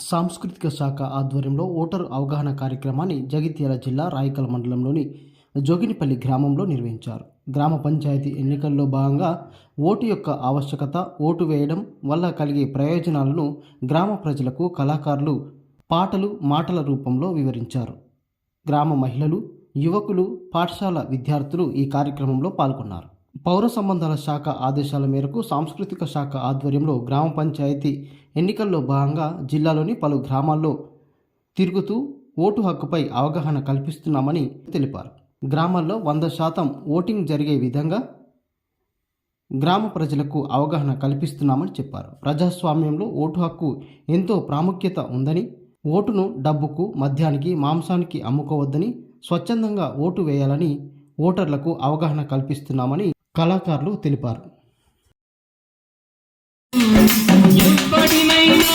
సాంస్కృతిక శాఖ ఆధ్వర్యంలో ఓటరు అవగాహన కార్యక్రమాన్ని జగిత్యాల జిల్లా రాయకల్ మండలంలోని జోగినిపల్లి గ్రామంలో నిర్వహించారు. గ్రామ పంచాయతీ ఎన్నికల్లో భాగంగా ఓటు యొక్క ఆవశ్యకత ఓటు వేయడం వల్ల కలిగే ప్రయోజనాలను గ్రామ ప్రజలకు కళాకారులు పాటలు మాటల రూపంలో వివరించారు. గ్రామ మహిళలు యువకులు పాఠశాల విద్యార్థులు ఈ కార్యక్రమంలో పాల్గొన్నారు. పౌర సంబంధాల శాఖ ఆదేశాల మేరకు సాంస్కృతిక శాఖ ఆధ్వర్యంలో గ్రామ పంచాయతీ ఎన్నికల్లో భాగంగా జిల్లాలోని పలు గ్రామాల్లో తిరుగుతూ ఓటు హక్కుపై అవగాహన కల్పిస్తున్నామని తెలిపారు. గ్రామాల్లో వంద శాతం ఓటింగ్ జరిగే విధంగా గ్రామ ప్రజలకు అవగాహన కల్పిస్తున్నామని చెప్పారు. ప్రజాస్వామ్యంలో ఓటు హక్కు ఎంతో ప్రాముఖ్యత ఉందని ఓటును డబ్బుకు మద్యానికి మాంసానికి అమ్ముకోవద్దని స్వచ్ఛందంగా ఓటు వేయాలని ఓటర్లకు అవగాహన కల్పిస్తున్నామని కళాకారులు తెలిపారు. ఎప్పటినైనా